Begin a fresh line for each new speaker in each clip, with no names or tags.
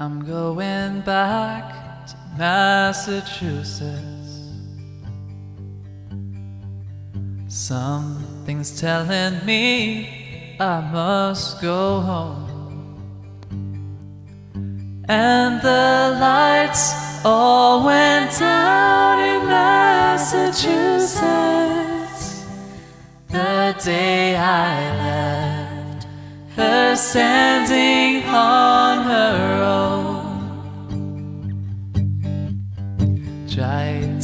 I'm going back to Massachusetts. Something's telling me I must go home. And the lights all went out in Massachusetts the day I left her standing on her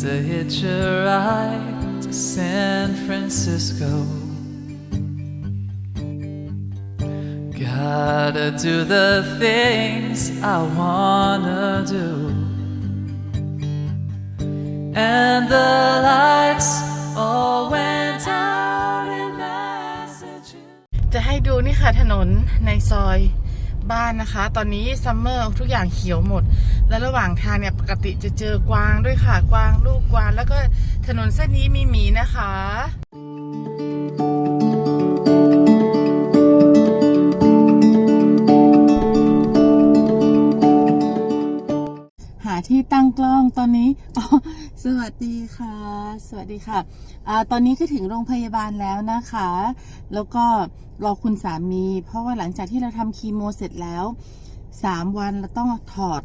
to hitch a ride to San Francisco. Gotta do the things I wanna do. And the lights all went out in Massachusetts.
จะให้ดูนี่ค่ะถนนในซอย บ้านนะคะ ตอนนี้ซัมเมอร์ทุกอย่างเขียวหมด แล้วระหว่างทางเนี่ยปกติจะเจอกวางด้วยค่ะ กวางลูกกวาง แล้วก็ถนนเส้นนี้มีหมีนะคะ ที่ตั้งกล้องตอนนี้สวัสดีค่ะ สวัสดีค่ะอ่าตอนนี้ก็ถึงโรงพยาบาลแล้วนะคะ แล้วก็รอคุณสามี เพราะว่าหลังจากที่เราทำคีโมเสร็จแล้วสามวันเราต้องถอด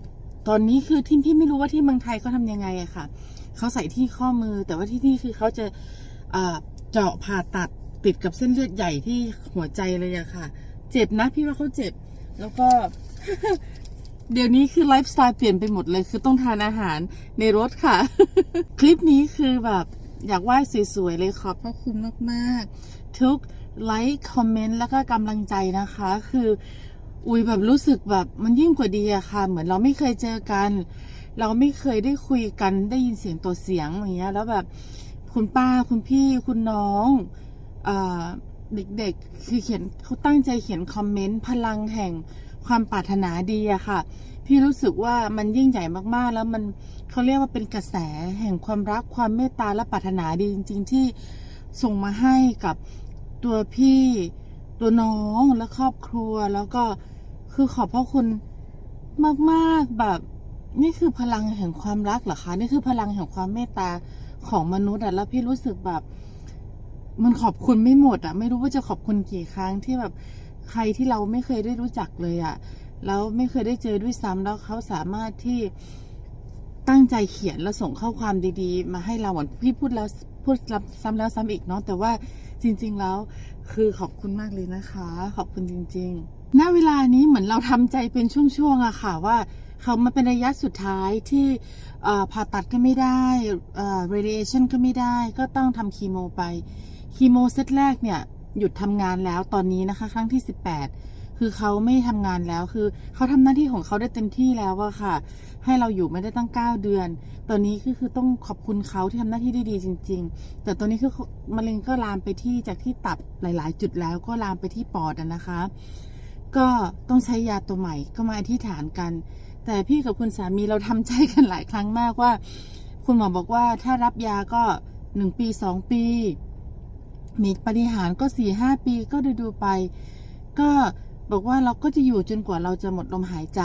ตอนนี้คือที่พี่ไม่รู้ว่าที่เมืองไทยเขาทำยังไงอะค่ะเขาใส่ที่ข้อมือ แต่ว่าที่นี่คือเขาจะเจาะผ่าตัดติดกับเส้นเลือดใหญ่ที่หัวใจเลยอะค่ะ เจ็บนะพี่ว่าเขาเจ็บ แล้วก็ เดี๋ยวนี้คือไลฟ์สไตล์เปลี่ยนไปหมดเลยคือต้องทานอาหารในรถค่ะ คลิปนี้คือแบบอยากไหว้สวยๆเลยขอบพระคุณมากๆ ทุกไลค์คอมเมนต์แล้วก็กำลังใจนะคะ คืออุ้ยแบบรู้สึกแบบมันยิ่งกว่าดีอะค่ะ เหมือนเราไม่เคยเจอกัน เราไม่เคยได้คุยกันได้ยินเสียงตัวเสียงอย่างเงี้ย แล้วแบบคุณป้าคุณพี่คุณน้องอเด็กๆคือเขียนเขาตั้งใจเขียนคอมเมนต์พลังแห่ง ความปรารถนาดีอะค่ะ พี่รู้สึกว่ามันยิ่งใหญ่มากๆ แล้วมันเขาเรียกว่าเป็นกระแสแห่งความรักความเมตตาและปรารถนาดีจริง ๆ ที่ส่งมาให้กับตัวพี่ตัวน้องและครอบครัว แล้วก็คือขอบพระคุณมากๆแบบนี่คือพลังแห่งความรักเหรอคะนี่คือพลังแห่งความเมตตาของมนุษย์อะแล้วพี่รู้สึกแบบ มันขอบคุณไม่หมดอะไม่รู้ว่าจะขอบคุณกี่ครั้งที่แบบ ใครที่เราไม่เคยได้รู้จักเลยอะแล้วไม่เคยได้เจอด้วยซ้ำแล้วเขาสามารถที่ตั้งใจเขียนแล้วส่งข้อความดีๆ มาให้เราเหมือนพี่พูดแล้วพูดซ้ำแล้วซ้ำอีกเนาะแต่ว่าจริง ๆแล้วคือขอบคุณมากเลยนะคะ ขอบคุณจริง ๆ ณเวลานี้เหมือนเราทำใจเป็นช่วงๆอะค่ะว่าเขามาเป็นระยะสุดท้ายที่ผ่าตัดก็ไม่ได้เอ่อ radiation ก็ไม่ได้ ก็ต้องทำคีโมไปคีโมเซตแรกเนี่ย หยุดทำงานแล้วตอนนี้นะคะ ครั้งที่ 18 คือเขาไม่ทำงานแล้วคือเขาทำหน้าที่ของเขาได้เต็มที่แล้วอะค่ะ ให้เราอยู่ไม่ได้ตั้ง 9 เดือน ตอนนี้ก็คือต้องขอบคุณเขาที่ทำหน้าที่ได้ดีจริง ๆ แต่ตอนนี้คือมะเร็งก็ลามไปที่จากที่ตับหลาย ๆ จุดแล้วก็ลามไปที่ปอดนะคะ ก็ต้องใช้ยาตัวใหม่ก็มาอธิษฐานกัน แต่พี่กับคุณสามีเราทำใจกันหลายครั้งมากว่า คุณหมอบอกว่าถ้ารับยาก็หนึ่งปีสองปี มีปฏิหารก็สี่ห้าปีก็ดูดูๆไป ก็บอกว่าเราก็จะอยู่จนกว่าเราจะหมดลมหายใจ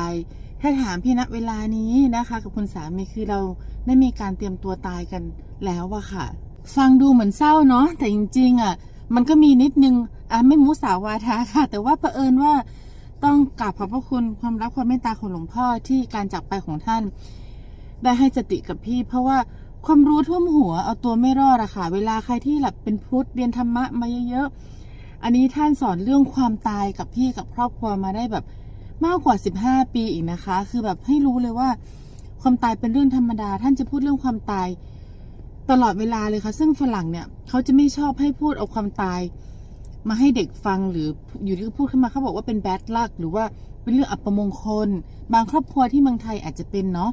ถ้าถามพี่ณเวลานี้นะคะ กับคุณสามีคือเราได้มีการเตรียมตัวตายกันแล้วอะค่ะ ฟังดูเหมือนเศร้าเนาะแต่จริงๆอะมันก็มีนิดนึงอะไม่มุสาวาทาค่ะ แต่ว่าเผอิญว่าต้องกราบขอบพระคุณความรักความเมตตาของหลวงพ่อที่การจากไปของท่าน ได้ให้สติกับพี่ เพราะว่า ความรู้ท่วมหัวเอาตัวไม่รอดอะค่ะเวลาใครที่แบบเป็นพุทธเรียนธรรมะมาเยอะๆอันนี้ท่านสอนเรื่องความตายกับพี่กับครอบครัวมาได้แบบมากกว่า 15 ปีอีกนะคะ คือแบบให้รู้เลยว่า ความตายเป็นเรื่องธรรมดา ท่านจะพูดเรื่องความตายตลอดเวลาเลยค่ะ ซึ่งฝรั่งเนี่ยเขาจะไม่ชอบให้พูดเอาความตาย มาให้เด็กฟังหรืออยู่ที่เขาพูดขึ้นมาเขาบอกว่าเป็นแบดลักหรือว่าเป็นเรื่องอัปมงคล บางครอบครัวที่เมืองไทยอาจจะเป็นเนาะ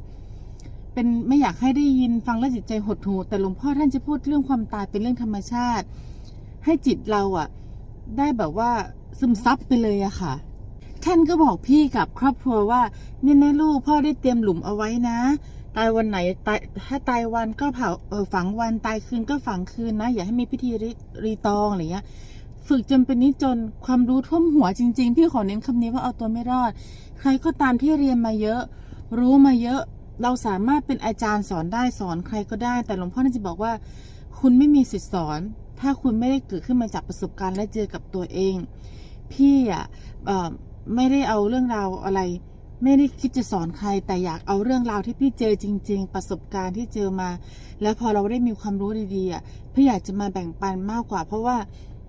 เป็นไม่อยากให้ได้ยินฟังแล้วจิตใจหดหู่แต่หลวงพ่อท่านจะพูดเรื่องความตายเป็นเรื่องธรรมชาติ ให้จิตเราอะได้แบบว่าซึมซับไปเลยอะค่ะ ท่านก็บอกพี่กับครอบครัวว่าเนี่ยนะลูกพ่อได้เตรียมหลุมเอาไว้นะ ตายวันไหนตายถ้าตายวันก็เผาเออฝังวันตายคืนก็ฝังคืนนะ อย่าให้มีพิธีรีรีตองอะไรเงี้ยฝึกจนเป็นนิจจนความรู้ท่วมหัวจริง ๆ พี่ขอเน้นคำนี้ว่าเอาตัวไม่รอด ใครก็ตามที่เรียนมาเยอะ รู้มาเยอะ เราสามารถเป็นอาจารย์สอนได้สอนใครก็ได้ แต่หลวงพ่อน่าจะบอกว่า คุณไม่มีสิทธิสอน ถ้าคุณไม่ได้เกิดขึ้นมาจากประสบการณ์และเจอกับตัวเอง พี่อะไม่ได้เอาเรื่องราวอะไร ไม่ได้คิดจะสอนใคร แต่อยากเอาเรื่องราวที่พี่เจอจริง ๆ ประสบการณ์ที่เจอมา แล้วพอเราได้มีความรู้ดีๆอะพี่อยากจะมาแบ่งปันมากกว่า เพราะว่า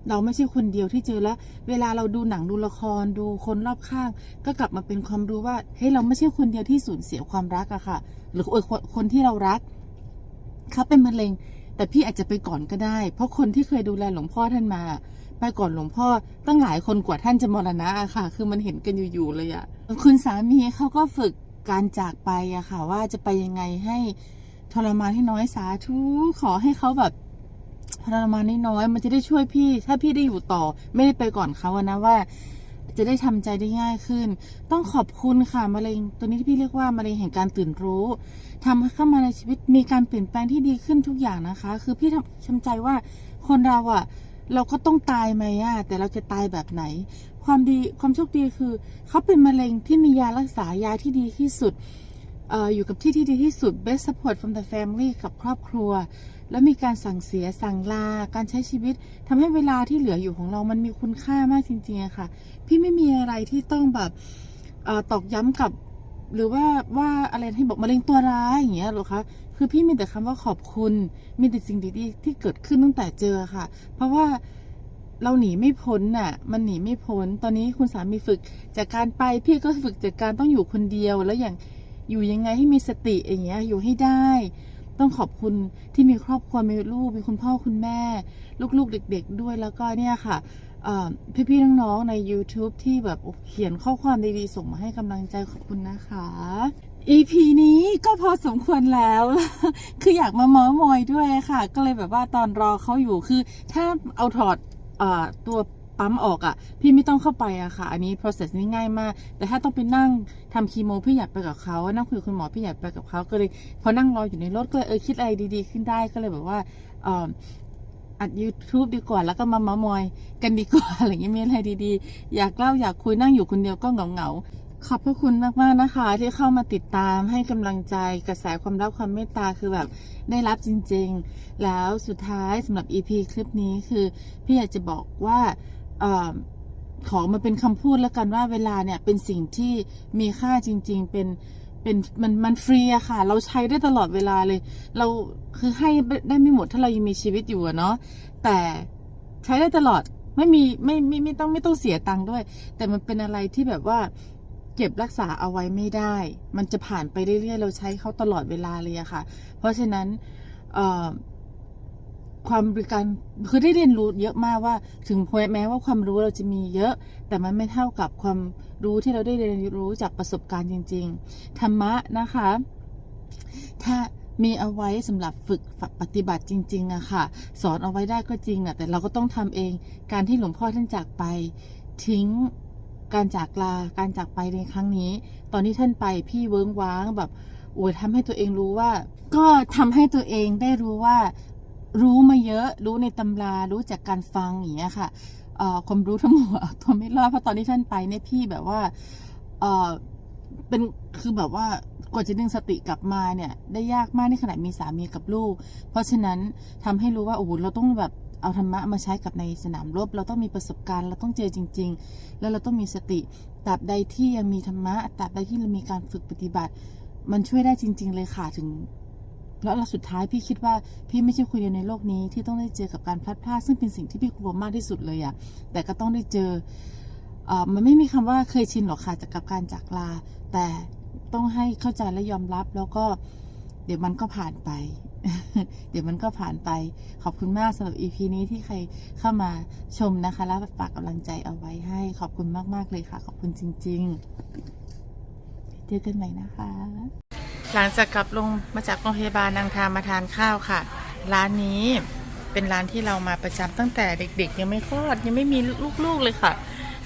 เราไม่ใช่คนเดียวที่เจอแล้ว เวลาเราดูหนังดูละครดูคนรอบข้าง ก็กลับมาเป็นความรู้ว่าเฮ้ยเราไม่ใช่คนเดียวที่สูญเสียความรักอะค่ะ หรืออคนคนที่เรารักเขาเป็นมะเร็ง แต่พี่อาจจะไปก่อนก็ได้ เพราะคนที่เคยดูแลหลวงพ่อท่านมา ไปก่อนหลวงพ่อตั้งหลายคนกว่าท่านจะมรณะอะค่ะ คือมันเห็นกันอยู่ๆเลยอะคุณสามีเขาก็ฝึกการจากไปอะค่ะ ว่าจะไปยังไงให้ทรมานให้น้อยสาธุขอให้เขาแบบ ทรมานน้อยๆมันจะได้ช่วยพี่ ถ้าพี่ได้อยู่ต่อ ไม่ได้ไปก่อนเขาอะนะว่า จะได้ทำใจได้ง่ายขึ้น ต้องขอบคุณค่ะมะเร็งตัวนี้ที่พี่เรียกว่ามะเร็งแห่งการตื่นรู้ทำให้เข้ามาในชีวิตมีการเปลี่ยนแปลงที่ดีขึ้นทุกอย่างนะคะ คือพี่ทำทำใจว่าคนเราอะเราก็ต้องตายไหมอะแต่เราจะตายแบบไหน ความดีความโชคดีคือ เขาเป็นมะเร็งที่มียารักษายาที่ดีที่สุด อยู่กับที่ที่ดีที่สุด best support from the family กับครอบครัว แล้วมีการสั่งเสียสั่งลา การใช้ชีวิตทำให้เวลาที่เหลืออยู่ของเรามันมีคุณค่ามากจริงๆอะค่ะ พี่ไม่มีอะไรที่ต้องแบบอตอกย้ำกับ หรือว่าว่าอะไรที่บอกมะเร็งตัวร้ายอย่างเงี้ยหรอคะคือพี่มีแต่คำว่าขอบคุณ มีแต่สิ่งดีๆที่เกิดขึ้นตั้งแต่เจอค่ะ เพราะว่าเราหนีไม่พ้นน่ะ มันหนีไม่พ้น ตอนนี้คุณสามีฝึกจากการไป พี่ก็ฝึกจากการต้องอยู่คนเดียว แล้วอย่าง อยู่ยังไงให้มีสติอย่างเงี้ยอยู่ให้ได้ ต้องขอบคุณที่มีครอบครัวมีลูกมีคุณพ่อคุณแม่ ลูกๆเด็ก ๆ ด้วยแล้วก็เนี่ยค่ะเอ่พี่ๆน้องๆใน YouTube ที่แบบเขียนข้อความดีๆส่งมาให้กำลังใจขอบคุณนะคะ EP นี้ก็พอสมควรแล้ว คืออยากมาเม้อมอยด้วยค่ะ ก็เลยแบบว่าตอนรอเขาอยู่คือ ถ้าเอาถอดอตัว ปั๊มออกอะ่ะ พี่ไม่ต้องเข้าไปอะค่ะ อันนี้ process นี้ง่ายมาก แต่ถ้าต้องไปนั่งทำคีโมพี่อยากไปกับเขานั่งคุยกับคุณหมอพี่อยากไปกับเขาก็เลยพอนั่งรออยู่ในรถก็เลยเออคิดอะไรดีๆ ขึ้นได้ก็เลยแบบว่าอัด YouTube ดีกว่าแล้วก็มาเม้อมอยกันดีกว่าอะไรอย่างเงี้ยมีอะไรดีๆ อยากเล่าอยากคุยนั่งอยู่คนเดียวก็เหงาๆขอบพระคุณมากๆนะคะ ที่เข้ามาติดตามให้กำลังใจกระแสความรักความเมตตาคือแบบได้รับจริง ๆ แล้วสุดท้ายสำหรับ EP คลิปนี้คือ พี่อยากจะบอกว่า ขอมาเป็นคำพูดแล้วกันว่าเวลาเนี่ยเป็นสิ่งที่มีค่าจริง ๆ เป็นเป็นมันมันฟรีอะค่ะ เราใช้ได้ตลอดเวลาเลย เราคือให้ได้ไม่หมดถ้าเรายังมีชีวิตอยู่เนาะแต่ใช้ได้ตลอดไม่มีไม่ไม่ไม่ต้องไม่ต้องเสียตังค์ด้วย แต่มันเป็นอะไรที่แบบว่า เก็บรักษาเอาไว้ไม่ได้ มันจะผ่านไปเรื่อยๆเราใช้เขาตลอดเวลาเลยอะค่ะ เพราะฉะนั้นเอ่อ ความบริการคือได้เรียนรู้เยอะมากว่า ถึงแม้ว่าความรู้เราจะมีเยอะ แต่มันไม่เท่ากับความรู้ที่เราได้เรียนรู้จากประสบการณ์จริง ๆ ธรรมะนะคะ ถ้ามีเอาไว้สำหรับฝึกปฏิบัติจริงๆอะค่ะ สอนเอาไว้ได้ก็จริงอะแต่เราก็ต้องทำเองการที่หลวงพ่อท่านจากไปทิ้งการจากลาการจากไปในครั้งนี้ ตอนที่ท่านไปพี่เวิ้งว้างแบบโอ้ยทำให้ตัวเองรู้ว่า ก็ทำให้ตัวเองได้รู้ว่า รู้มาเยอะ รู้ในตำรา รู้จากการฟังอย่างเงี้ยค่ะเอ่อความรู้ทั้งหมดเอาตัวไม่รอดเพราะตอนที่ท่านไปเนี่ยพี่แบบว่าเออเป็นคือแบบว่ากว่าจะดึงสติกลับมาเนี่ย ได้ยากมากในขณะมีสามีกับลูก เพราะฉะนั้นทำให้รู้ว่าโอ้โหเราต้องแบบเอาธรรมะมาใช้กับในสนามรบ เราต้องมีประสบการณ์ เราต้องเจอจริง ๆ แล้วเราต้องมีสติตราบใดที่ยังมีธรรมะตราบใดที่เรามีการฝึกปฏิบัติ มันช่วยได้จริง ๆ เลยค่ะถึง แล้วเราสุดท้ายพี่คิดว่าพี่ไม่ใช่คนเดียวในโลกนี้ที่ต้องได้เจอกับการพลัดพรากซึ่งเป็นสิ่งที่พี่กลัวมากที่สุดเลยอะแต่ก็ต้องได้เจอเออมันไม่มีคำว่าเคยชินหรอกค่ะจากกับการจากลา แต่ต้องให้เข้าใจและยอมรับแล้วก็เดี๋ยวมันก็ผ่านไป เดี๋ยวมันก็ผ่านไป ขอบคุณมากสำหรับ EP นี้ที่ใครเข้ามาชมนะคะ แล้วฝากกำลังใจเอาไว้ให้ ขอบคุณมาก ๆ เลยค่ะ ขอบคุณจริง ๆ เจอกันใหม่นะคะ หลังจากกลับลงมาจากโรงพยาบาลนางทามาทานข้าวค่ะ ร้านนี้เป็นร้านที่เรามาประจำตั้งแต่เด็กๆ ยังไม่คลอดยังไม่มีลูกๆเลยค่ะ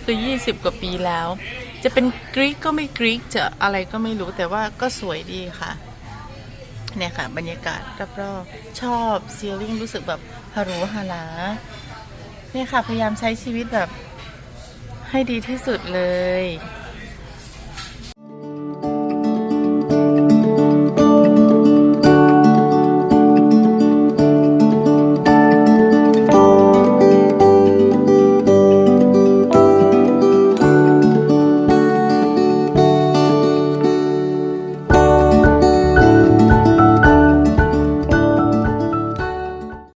คือ 20 กว่าปีแล้ว จะเป็นกรีกก็ไม่กรีกจะอะไรก็ไม่รู้แต่ว่าก็สวยดีค่ะเนี่ยค่ะ บรรยากาศรอบๆชอบซีลิ่งรู้สึกแบบฮารุฮาลาเนี่ยค่ะ พยายามใช้ชีวิตแบบให้ดีที่สุดเลย